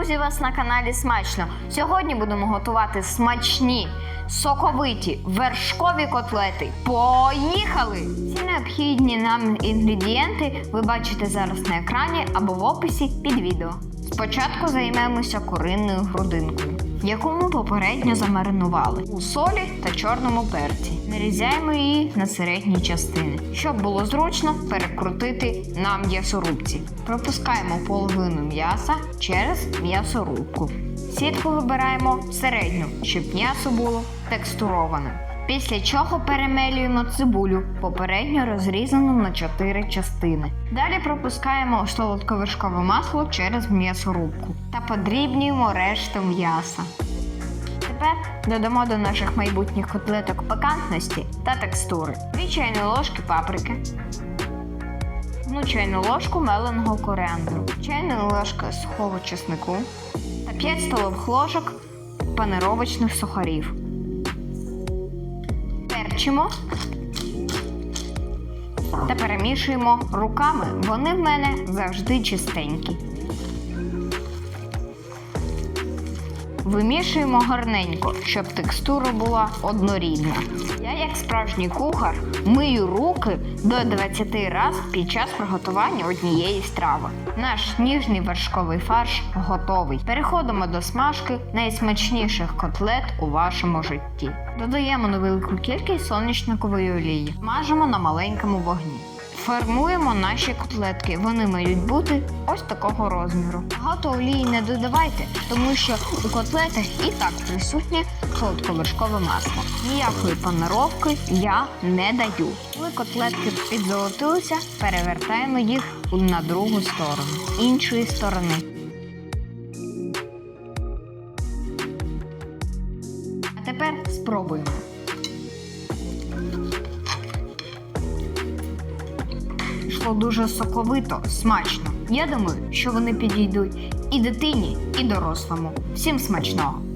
друзі, вас на каналі Смачно. Сьогодні будемо готувати смачні, соковиті вершкові котлети. Поїхали! Всі необхідні нам інгредієнти ви бачите зараз на екрані або в описі під відео. Спочатку займемося куринною грудинкою, яку ми попередньо замаринували у солі та чорному перці. Нарізаємо її на середні частини, щоб було зручно перекрутити на м'ясорубці. Пропускаємо половину м'яса через м'ясорубку. Сітку вибираємо середню, щоб м'ясо було текстуроване. Після чого перемелюємо цибулю, попередньо розрізану на 4 частини. Далі пропускаємо солодковершкове масло через м'ясорубку та подрібнюємо решту м'яса. Тепер додамо до наших майбутніх котлеток пикантності та текстури. 2 чайні ложки паприки, 1 чайну ложку меленого коріандру, чайна ложка сухого чеснику та 5 столових ложок панировочних сухарів. Перчимо та перемішуємо руками. Вони в мене завжди чистенькі. Вимішуємо гарненько, щоб текстура була однорідна. Я, як справжній кухар, мию руки до 20 разів під час приготування однієї страви. Наш ніжний вершковий фарш готовий. Переходимо до смажки найсмачніших котлет у вашому житті. Додаємо невелику кількість сонячникової олії. Мажемо на маленькому вогні. Формуємо наші котлетки. Вони мають бути ось такого розміру. Багато олії не додавайте, тому що у котлетах і так присутнє солодковершкове масло. Ніякої панаровки я не даю. Коли котлетки підзолотилися, перевертаємо їх на другу сторону іншої сторони. А тепер спробуємо. Йшло дуже соковито, смачно. Я думаю, що вони підійдуть і дитині, і дорослому. Всім смачного!